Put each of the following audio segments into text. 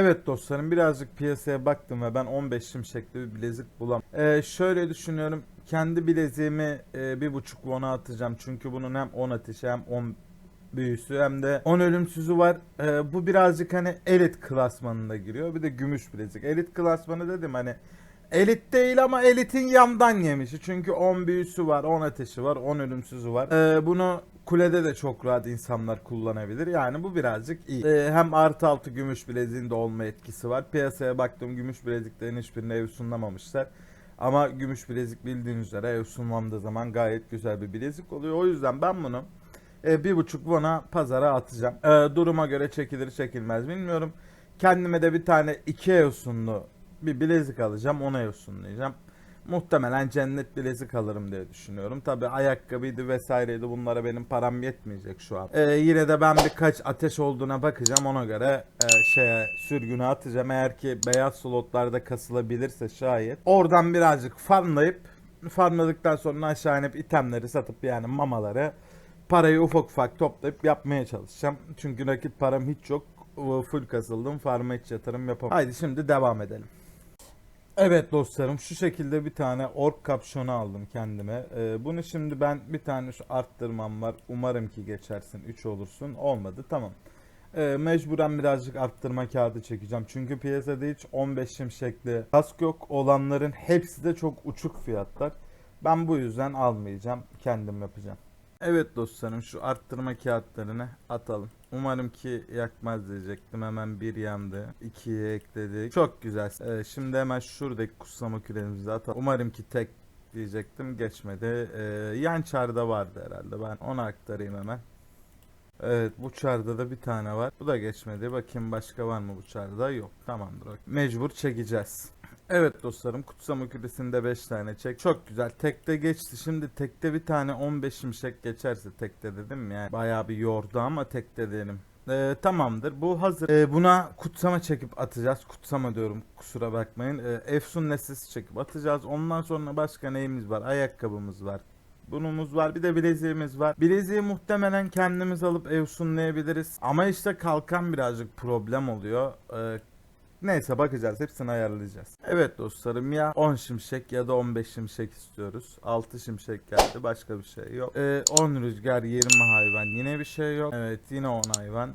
Evet dostlarım birazcık piyasaya baktım ve ben 15 şimşekli bir bilezik bulam. Ee, şöyle düşünüyorum. Kendi bileziğimi e, bir buçuk won'a atacağım. Çünkü bunun hem 10 ateşi hem 10 büyüsü hem de 10 ölümsüzü var. Ee, bu birazcık hani elit klasmanında giriyor. Bir de gümüş bilezik. Elit klasmanı dedim hani Elit değil ama elitin yandan yemişi. Çünkü 10 büyüsü var, 10 ateşi var, 10 ölümsüzü var. Ee, bunu kulede de çok rahat insanlar kullanabilir. Yani bu birazcık iyi. Ee, hem artı altı gümüş bileziğinde olma etkisi var. Piyasaya baktığım gümüş bileziklerin hiçbirine ev sunamamışlar. Ama gümüş bilezik bildiğiniz üzere ev sunmadığı zaman gayet güzel bir bilezik oluyor. O yüzden ben bunu e, bir buçuk bona pazara atacağım. E, duruma göre çekilir çekilmez bilmiyorum. Kendime de bir tane iki Eosunlu bir bilezik alacağım. Ona Eosunlayacağım. Muhtemelen cennet bilezik alırım diye düşünüyorum. Tabi ayakkabıydı vesaireydi bunlara benim param yetmeyecek şu an. E, yine de ben birkaç ateş olduğuna bakacağım. Ona göre e, şeye sürgüne atacağım. Eğer ki beyaz slotlarda kasılabilirse şayet. Oradan birazcık farmlayıp farmladıktan sonra aşağı inip itemleri satıp yani mamaları parayı ufak ufak toplayıp yapmaya çalışacağım. Çünkü nakit param hiç yok. Full kasıldım. Farma hiç yatırım yapamam. Haydi şimdi devam edelim. Evet dostlarım şu şekilde bir tane ork kapşonu aldım kendime. Ee, bunu şimdi ben bir tane şu arttırmam var. Umarım ki geçersin 3 olursun. Olmadı tamam. Ee, mecburen birazcık arttırma kağıdı çekeceğim. Çünkü piyasada hiç 15 şimşekli kask yok. Olanların hepsi de çok uçuk fiyatlar. Ben bu yüzden almayacağım. Kendim yapacağım. Evet dostlarım şu arttırma kağıtlarını atalım. Umarım ki yakmaz diyecektim. Hemen bir yandı. ikiye ekledik. Çok güzel. Ee, şimdi hemen şuradaki kutsama küremizi atalım. Umarım ki tek diyecektim. Geçmedi. Ee, yan çarda vardı herhalde. Ben onu aktarayım hemen. Evet bu çarda da bir tane var. Bu da geçmedi. Bakayım başka var mı bu çarda? Yok. Tamamdır. Mecbur çekeceğiz. Evet dostlarım kutsama küresinde 5 tane çek. Çok güzel. Tekte geçti. Şimdi tekte bir tane 15 şimşek geçerse tekte dedim yani. Bayağı bir yordu ama tekte dedim. Ee, tamamdır. Bu hazır. Ee, buna kutsama çekip atacağız. Kutsama diyorum. Kusura bakmayın. Ee, Efsun nesnesi çekip atacağız. Ondan sonra başka neyimiz var? Ayakkabımız var. Bunumuz var. Bir de bileziğimiz var. Bileziği muhtemelen kendimiz alıp evsunlayabiliriz. Ama işte kalkan birazcık problem oluyor. Ee, Neyse bakacağız. Hepsini ayarlayacağız. Evet dostlarım ya 10 şimşek ya da 15 şimşek istiyoruz. 6 şimşek geldi. Başka bir şey yok. Ee, 10 rüzgar 20 hayvan. Yine bir şey yok. Evet yine 10 hayvan.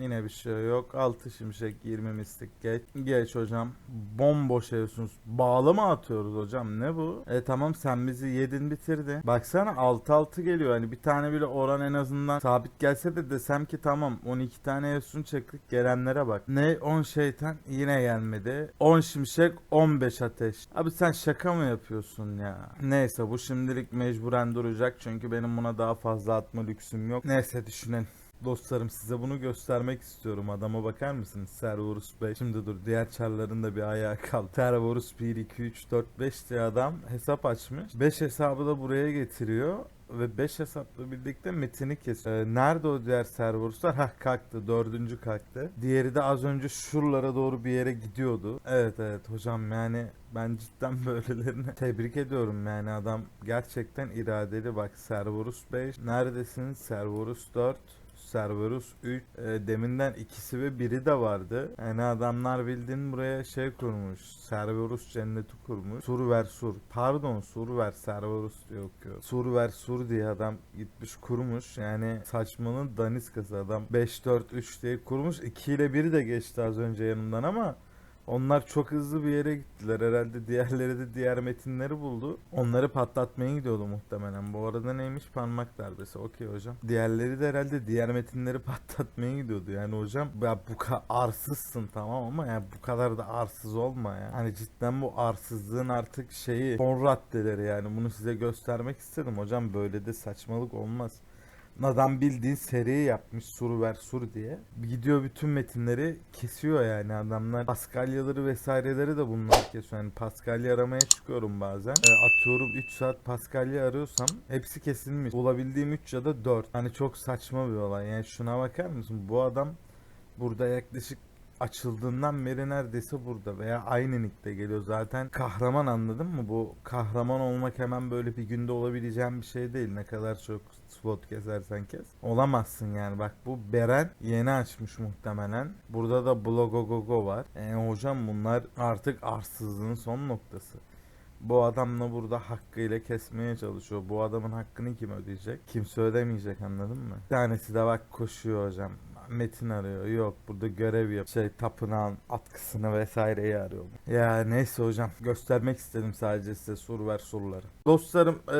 Yine bir şey yok. 6 şimşek 20 mistik geç. Geç hocam. Bomboş yapıyorsunuz. Bağlı mı atıyoruz hocam? Ne bu? E tamam sen bizi yedin bitirdin. Baksana 6-6 geliyor. Hani bir tane bile oran en azından sabit gelse de desem ki tamam 12 tane Efsun çektik gelenlere bak. Ne 10 şeytan yine gelmedi. 10 şimşek 15 ateş. Abi sen şaka mı yapıyorsun ya? Neyse bu şimdilik mecburen duracak. Çünkü benim buna daha fazla atma lüksüm yok. Neyse düşünelim. Dostlarım size bunu göstermek istiyorum. Adama bakar mısınız? Servorus 5. Şimdi dur diğer çarların da bir ayağı kaldı. Servorus 1, 2, 3, 4, 5 diye adam hesap açmış. 5 hesabı da buraya getiriyor. Ve 5 hesapla birlikte metini kesiyor. Ee, nerede o diğer serveruslar? Hah kalktı. Dördüncü kalktı. Diğeri de az önce şuralara doğru bir yere gidiyordu. Evet evet hocam yani ben cidden böylelerini tebrik ediyorum yani adam gerçekten iradeli bak Serverus 5 neredesiniz Serverus 4 Cerberus 3 e, deminden ikisi ve biri de vardı. Yani adamlar bildiğin buraya şey kurmuş. Cerberus cenneti kurmuş. Sur ver sur. Pardon sur ver Cerberus diye okuyor. Sur ver sur diye adam gitmiş kurmuş. Yani saçmalığın daniskası adam 5-4-3 diye kurmuş. 2 ile 1 de geçti az önce yanımdan ama onlar çok hızlı bir yere gittiler. Herhalde diğerleri de diğer metinleri buldu. Onları patlatmaya gidiyordu muhtemelen. Bu arada neymiş parmak darbesi. Okey hocam. Diğerleri de herhalde diğer metinleri patlatmaya gidiyordu. Yani hocam ya bu kadar arsızsın tamam ama yani bu kadar da arsız olma ya. Hani cidden bu arsızlığın artık şeyi son raddeleri yani. Bunu size göstermek istedim hocam. Böyle de saçmalık olmaz. Adam bildiğin seri yapmış sur ver sur diye. Gidiyor bütün metinleri kesiyor yani adamlar. Paskalyaları vesaireleri de bunlar kesiyor. Yani Paskalya aramaya çıkıyorum bazen. E, atıyorum 3 saat Paskalya arıyorsam hepsi kesilmiş. Bulabildiğim 3 ya da 4. Hani çok saçma bir olay. Yani şuna bakar mısın? Bu adam burada yaklaşık açıldığından beri neredeyse burada veya aynı nickte geliyor zaten. Kahraman anladın mı? Bu kahraman olmak hemen böyle bir günde olabileceğin bir şey değil. Ne kadar çok slot kesersen kes. Olamazsın yani. Bak bu Beren yeni açmış muhtemelen. Burada da Blogogogo var. E hocam bunlar artık arsızlığın son noktası. Bu adamla burada hakkıyla kesmeye çalışıyor. Bu adamın hakkını kim ödeyecek? Kimse ödemeyecek anladın mı? Bir tanesi de bak koşuyor hocam. Metin arıyor. Yok burada görev yap. Şey tapınağın atkısını vesaireyi arıyor. Ya neyse hocam göstermek istedim sadece size soru ver soruları. Dostlarım e,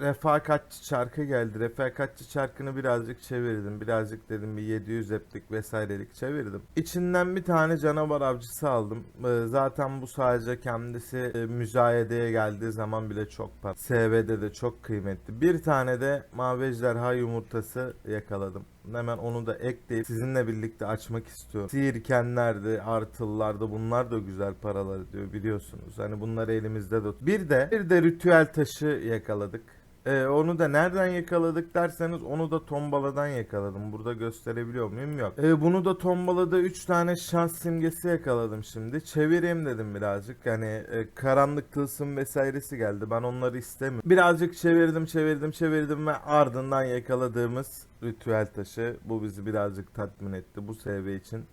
refakatçi çarkı geldi. Refakatçi çarkını birazcık çevirdim. Birazcık dedim bir 700 eplik vesairelik çevirdim. İçinden bir tane canavar avcısı aldım. E, zaten bu sadece kendisi e, müzayedeye geldiği zaman bile çok para. SV'de de çok kıymetli. Bir tane de mavi ejderha yumurtası yakaladım. Hemen onu da ekleyip sizinle birlikte açmak istiyorum. Sihirkenlerdi, artıllarda bunlar da güzel paralar diyor biliyorsunuz. Hani bunları elimizde tut. Bir de bir de ritüel taşı yakaladık. Ee, onu da nereden yakaladık derseniz onu da tombaladan yakaladım. Burada gösterebiliyor muyum? Yok. Ee, bunu da tombalada 3 tane şans simgesi yakaladım şimdi. Çevireyim dedim birazcık. Hani e, karanlık tılsım vesairesi geldi. Ben onları istemiyorum. Birazcık çevirdim çevirdim çevirdim ve ardından yakaladığımız ritüel taşı. Bu bizi birazcık tatmin etti bu SV için.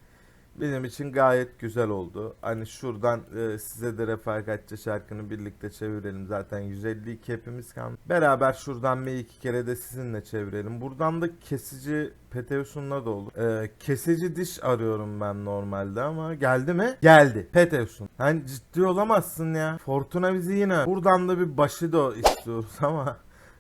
Benim için gayet güzel oldu. Hani şuradan e, size de refakatçi şarkını birlikte çevirelim. Zaten 152 hepimiz kaldı. Beraber şuradan bir iki kere de sizinle çevirelim. Buradan da kesici Peteusun'la da olur. E, kesici diş arıyorum ben normalde ama geldi mi? Geldi. Peteusun. Hani ciddi olamazsın ya. Fortuna bizi yine. Buradan da bir başı da istiyoruz ama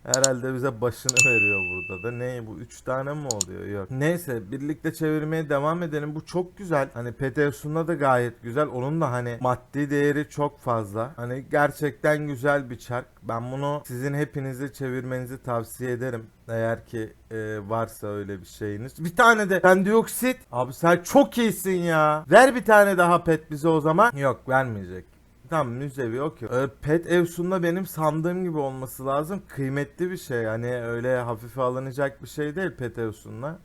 Herhalde bize başını veriyor burada da. Ne bu 3 tane mi oluyor? Yok. Neyse birlikte çevirmeye devam edelim. Bu çok güzel. Hani Petersun'da da gayet güzel. Onun da hani maddi değeri çok fazla. Hani gerçekten güzel bir çark. Ben bunu sizin hepinizi çevirmenizi tavsiye ederim. Eğer ki e, varsa öyle bir şeyiniz. Bir tane de dioksit. Abi sen çok iyisin ya. Ver bir tane daha pet bize o zaman. Yok vermeyecek. Tamam müzevi okey. Ee, Pet Evsun'da benim sandığım gibi olması lazım. Kıymetli bir şey. Hani öyle hafife alınacak bir şey değil Pet Evsun'la.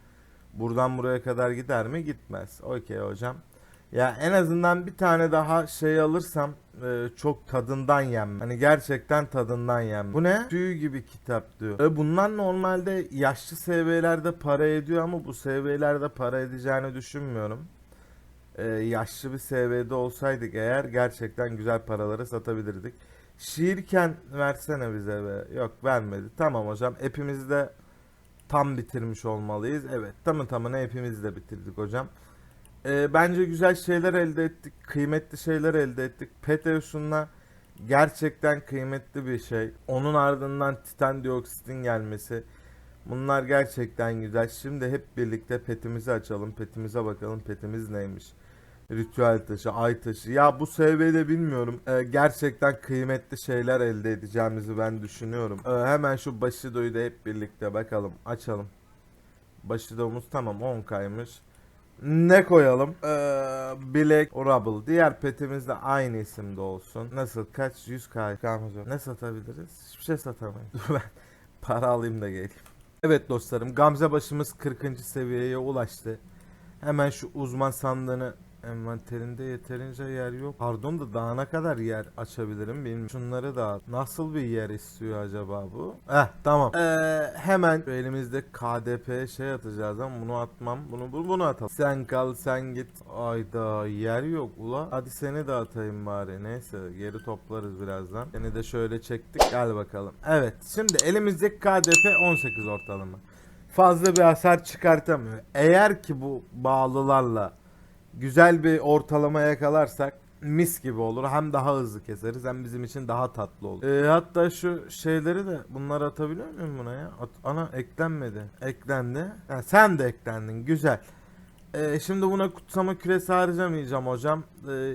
Buradan buraya kadar gider mi? Gitmez. Okey hocam. Ya en azından bir tane daha şey alırsam e, çok tadından yem. Hani gerçekten tadından yem. Bu ne? Tüy gibi kitap diyor. E, bunlar normalde yaşlı SV'lerde para ediyor ama bu SV'lerde para edeceğini düşünmüyorum e, yaşlı bir SV'de olsaydık eğer gerçekten güzel paraları satabilirdik. Şiirken versene bize be. Yok vermedi. Tamam hocam. Hepimiz de tam bitirmiş olmalıyız. Evet. Tamı tamına hepimiz de bitirdik hocam. E, bence güzel şeyler elde ettik. Kıymetli şeyler elde ettik. Petersun'la gerçekten kıymetli bir şey. Onun ardından titan dioksitin gelmesi. Bunlar gerçekten güzel. Şimdi hep birlikte petimizi açalım. Petimize bakalım petimiz neymiş. Ritüel taşı, ay taşı. Ya bu SV'de bilmiyorum. Ee, gerçekten kıymetli şeyler elde edeceğimizi ben düşünüyorum. Ee, hemen şu Bashido'yu da hep birlikte bakalım. Açalım. Bashido'muz tamam 10 kaymış. Ne koyalım? Ee, Black Rubble. Diğer petimiz de aynı isimde olsun. Nasıl? Kaç? 100 k kalmayacak. Ne satabiliriz? Hiçbir şey satamayız. Ben para alayım da geleyim. Evet dostlarım Gamze başımız 40. seviyeye ulaştı. Hemen şu uzman sandığını envanterinde yeterince yer yok. Pardon da daha ne kadar yer açabilirim bilmiyorum. Şunları da nasıl bir yer istiyor acaba bu? Eh tamam. Ee, hemen elimizde KDP şey atacağız ama bunu atmam. Bunu bunu, bunu atalım. Sen kal sen git. Ayda yer yok ula. Hadi seni de atayım bari. Neyse geri toplarız birazdan. Seni de şöyle çektik. Gel bakalım. Evet şimdi elimizdeki KDP 18 ortalama. Fazla bir hasar çıkartamıyor. Eğer ki bu bağlılarla güzel bir ortalama yakalarsak mis gibi olur. Hem daha hızlı keseriz hem bizim için daha tatlı olur. Ee, hatta şu şeyleri de bunları atabiliyor muyum buna ya? At, ana eklenmedi. Eklendi. Ha, sen de eklendin. Güzel. Ee, şimdi buna kutsama küresi harcamayacağım hocam.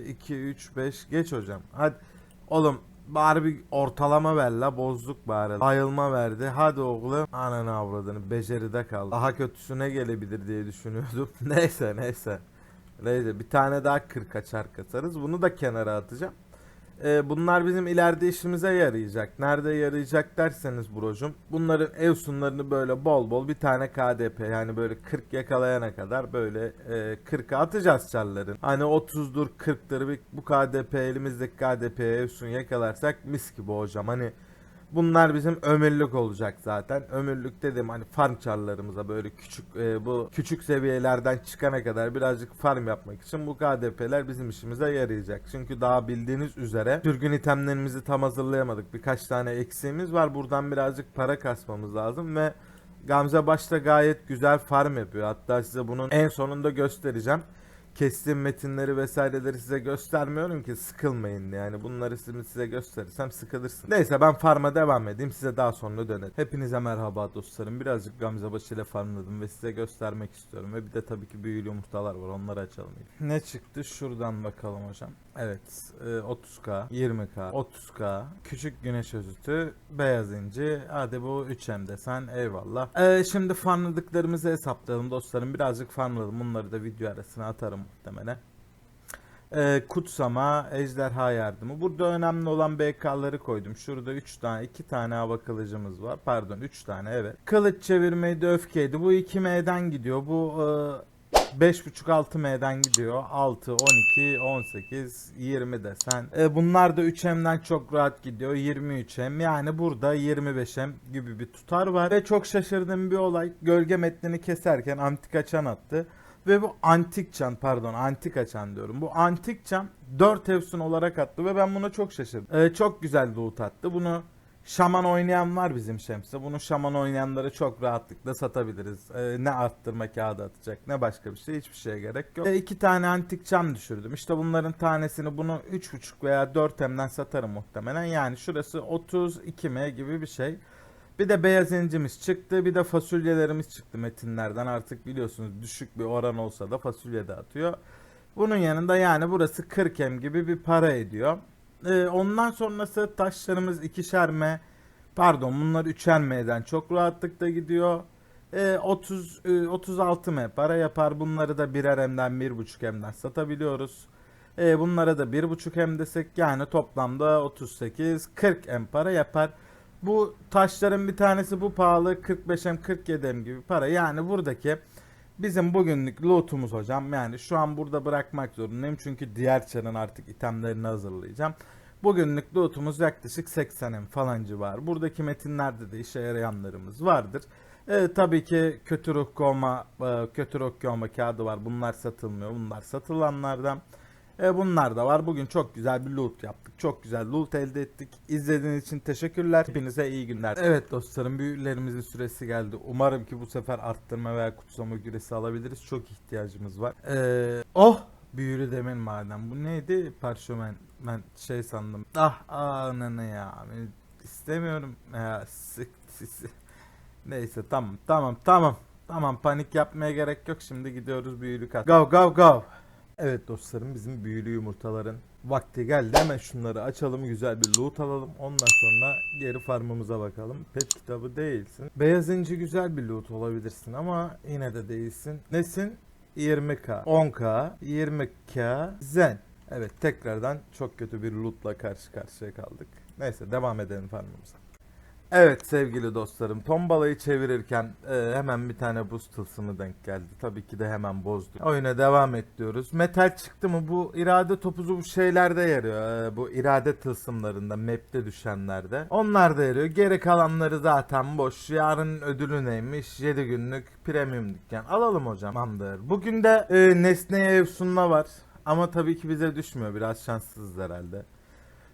2, 3, 5 geç hocam. Hadi. Oğlum bari bir ortalama ver la bozduk bari. Ayılma verdi. Hadi oğlum. Ananı avradını beceride kaldı. Daha kötüsüne gelebilir diye düşünüyordum. neyse neyse. Neyse bir tane daha 40 açar katarız. Bunu da kenara atacağım. E, bunlar bizim ileride işimize yarayacak. Nerede yarayacak derseniz brocum. Bunların ev sunlarını böyle bol bol bir tane KDP yani böyle 40 yakalayana kadar böyle e, 40'a atacağız çarların. Hani 30'dur 40'dır bir, bu KDP elimizdeki KDP ev sun yakalarsak mis gibi hocam. Hani Bunlar bizim ömürlük olacak zaten. Ömürlük dedim hani farm çarlarımıza böyle küçük e, bu küçük seviyelerden çıkana kadar birazcık farm yapmak için bu KDP'ler bizim işimize yarayacak. Çünkü daha bildiğiniz üzere sürgün itemlerimizi tam hazırlayamadık. Birkaç tane eksiğimiz var. Buradan birazcık para kasmamız lazım ve Gamze başta gayet güzel farm yapıyor. Hatta size bunun en sonunda göstereceğim kestiğim metinleri vesaireleri size göstermiyorum ki sıkılmayın yani bunları size size gösterirsem sıkılırsın. Neyse ben farma devam edeyim size daha sonra dönelim. Hepinize merhaba dostlarım birazcık Gamze Başı ile farmladım ve size göstermek istiyorum ve bir de tabii ki büyülü yumurtalar var onları açalım. Ne çıktı şuradan bakalım hocam. Evet e, 30k 20k 30k küçük güneş özütü beyaz inci hadi bu 3M desen eyvallah. E, şimdi farmladıklarımızı hesaplayalım dostlarım birazcık farmladım bunları da video arasına atarım muhtemelen. Ee, kutsama, ejderha yardımı. Burada önemli olan BK'ları koydum. Şurada 3 tane, 2 tane hava kılıcımız var. Pardon 3 tane evet. Kılıç çevirmeydi, öfkeydi. Bu 2M'den gidiyor. Bu e, 5.5-6 M'den gidiyor. 6, 12, 18, 20 desen. E, bunlar da 3M'den çok rahat gidiyor. 23M. Yani burada 25M gibi bir tutar var. Ve çok şaşırdığım bir olay. Gölge metnini keserken antika çan attı. Ve bu antik çan pardon antik açan diyorum. Bu antik çan 4 efsun olarak attı ve ben buna çok şaşırdım. Ee, çok güzel loot attı. Bunu şaman oynayan var bizim Şems'te. Bunu şaman oynayanlara çok rahatlıkla satabiliriz. Ee, ne arttırma kağıdı atacak ne başka bir şey hiçbir şeye gerek yok. Ee, iki tane antik çan düşürdüm. İşte bunların tanesini bunu 3.5 veya 4 emden satarım muhtemelen. Yani şurası 32 m gibi bir şey. Bir de beyaz incimiz çıktı. Bir de fasulyelerimiz çıktı metinlerden. Artık biliyorsunuz düşük bir oran olsa da fasulye de atıyor. Bunun yanında yani burası 40 em gibi bir para ediyor. Ee, ondan sonrası taşlarımız ikişer m. Pardon bunlar üçer m'den çok rahatlıkla gidiyor. Ee, 30 e, 36 m para yapar. Bunları da birer m'den 1.5 m'den satabiliyoruz. Ee, bunlara da 1.5 m desek yani toplamda 38 40 m para yapar. Bu taşların bir tanesi bu pahalı 45'em 47'em gibi para. Yani buradaki bizim bugünlük lootumuz hocam. Yani şu an burada bırakmak zorundayım. Çünkü diğer çarın artık itemlerini hazırlayacağım. Bugünlük lootumuz yaklaşık 80'em falan civarı. Buradaki metinlerde de işe yarayanlarımız vardır. Ee, tabii ki kötü ruh kovma, e, kötü ruh kovma kağıdı var. Bunlar satılmıyor. Bunlar satılanlardan. E, bunlar da var. Bugün çok güzel bir loot yaptık. Çok güzel loot elde ettik. İzlediğiniz için teşekkürler. Hepinize iyi günler. Evet dostlarım büyülerimizin süresi geldi. Umarım ki bu sefer arttırma veya kutsama güresi alabiliriz. Çok ihtiyacımız var. Ee, oh! Büyülü demin madem. Bu neydi? Parşömen. Ben şey sandım. Ah ananı ya. Ben istemiyorum. Ya, sık. Neyse tamam tamam tamam. Tamam panik yapmaya gerek yok. Şimdi gidiyoruz büyülü kat. Go go go. Evet dostlarım bizim büyülü yumurtaların vakti geldi. Hemen şunları açalım güzel bir loot alalım. Ondan sonra geri farmımıza bakalım. Pet kitabı değilsin. Beyaz inci güzel bir loot olabilirsin ama yine de değilsin. Nesin? 20k, 10k, 20k, zen. Evet tekrardan çok kötü bir lootla karşı karşıya kaldık. Neyse devam edelim farmımıza. Evet sevgili dostlarım tombalayı çevirirken e, hemen bir tane buz tılsımı denk geldi. Tabii ki de hemen bozduk. Oyuna devam et diyoruz. Metal çıktı mı bu irade topuzu bu şeylerde yarıyor. E, bu irade tılsımlarında map'te düşenlerde. Onlar da yarıyor. Geri kalanları zaten boş. Yarın ödülü neymiş? 7 günlük premium dükkan. Alalım hocam. Tamamdır. Bugün de e, nesneye evsunla var. Ama tabii ki bize düşmüyor. Biraz şanssızız herhalde.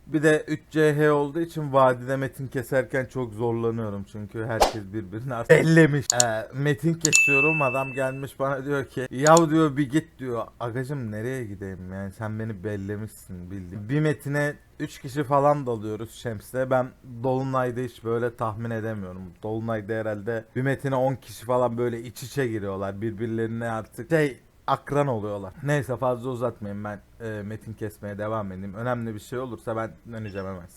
Bir de 3CH olduğu için vadide metin keserken çok zorlanıyorum çünkü herkes birbirini artık ellemiş. Ee, metin kesiyorum adam gelmiş bana diyor ki yav diyor bir git diyor. Agacım nereye gideyim yani sen beni bellemişsin bildiğin. Bir metine 3 kişi falan dalıyoruz Şems'le. Ben Dolunay'da hiç böyle tahmin edemiyorum. Dolunay'da herhalde bir metine 10 kişi falan böyle iç içe giriyorlar. Birbirlerine artık şey akran oluyorlar. Neyse fazla uzatmayayım ben e, metin kesmeye devam edeyim. Önemli bir şey olursa ben döneceğim hemen.